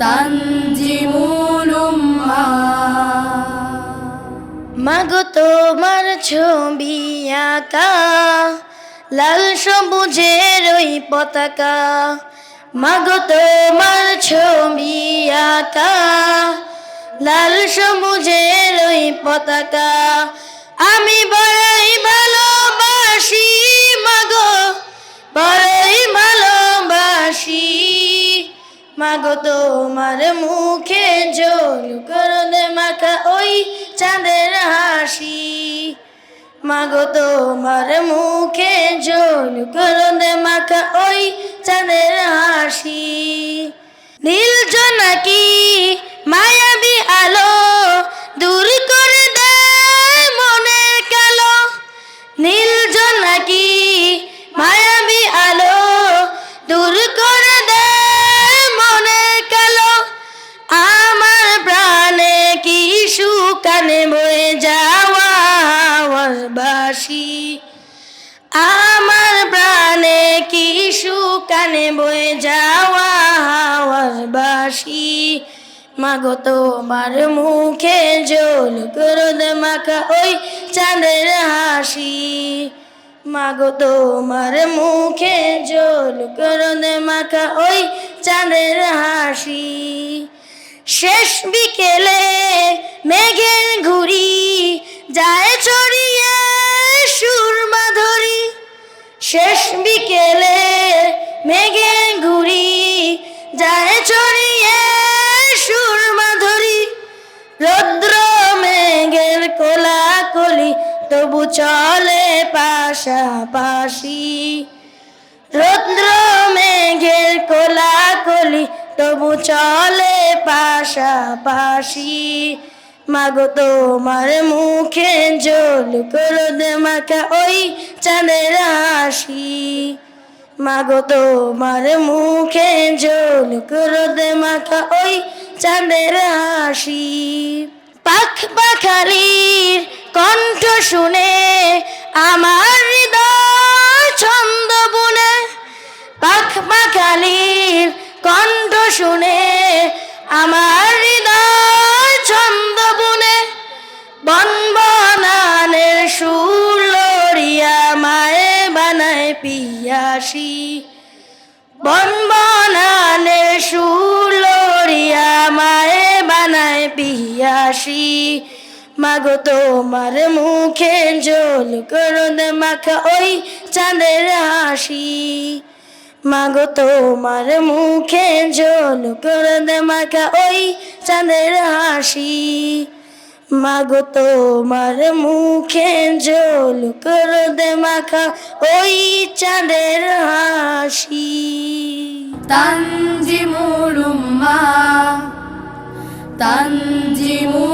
তানজিমুল মাগো তোমার ছবি আঁকা, লাল সবুজের ওই পতাকা। মাগো তোমার ছবি আঁকা, লাল সবুজের ওই পতাকা। আমি বড়ই ভালোবাসি মাগো তোমার মুখে জল করলে মাখা ওই চাঁদের হাসি। মাগো তোমার মুখে জল করলে মাখা ওই চাঁদের হাসি। নীল জোনাকি মায়াবী আলো দূর করে দেয় মনের কালো। নীল জোনাকি মায়াবী আলো দূর করে সুকানে বয়ে যাওয়া হাওয়ার বাসি মাগো, তোমার মুখে জল করদ মাখা ওই চাঁদের হাসি। মাগো, তোমার মুখে জল করদ মাখা ওই চাঁদের হাসি। শেষ বিকেলে মেঘের ঘুরি মেঘের ঘুরি, যায় ছড়িয়ে সুরমা ধরি রৌদ্র মেঘের কোলাকুলি, তবু চলে পাশাপাশি। রৌদ্র মেঘের কোলাকুলি, তবু চলে পাশাপাশি। মাগো, তোমার মুখে জল করদে মাখা ওই চাঁদের হাসি মাগো তোমার মুখে জল রোদে মাখা ওই চাঁদের হাসি। পাখ পাখালির কণ্ঠ শুনে আমার বানায় পিয়াসি, বন বনানের সুর মায়ে বানায় পিয়াসি। মাগো তোমার মুখে জল করদ মাখা ওই চাঁদের হাসি। মাগো তোমার মুখে জল করদ মাখা ওই চাঁদের হাসি। মাগো তোমার মুখে জল করদ মাখা ওই চাঁদের হাসি। তানজি মুরুম্মা তানজি তানজিমুল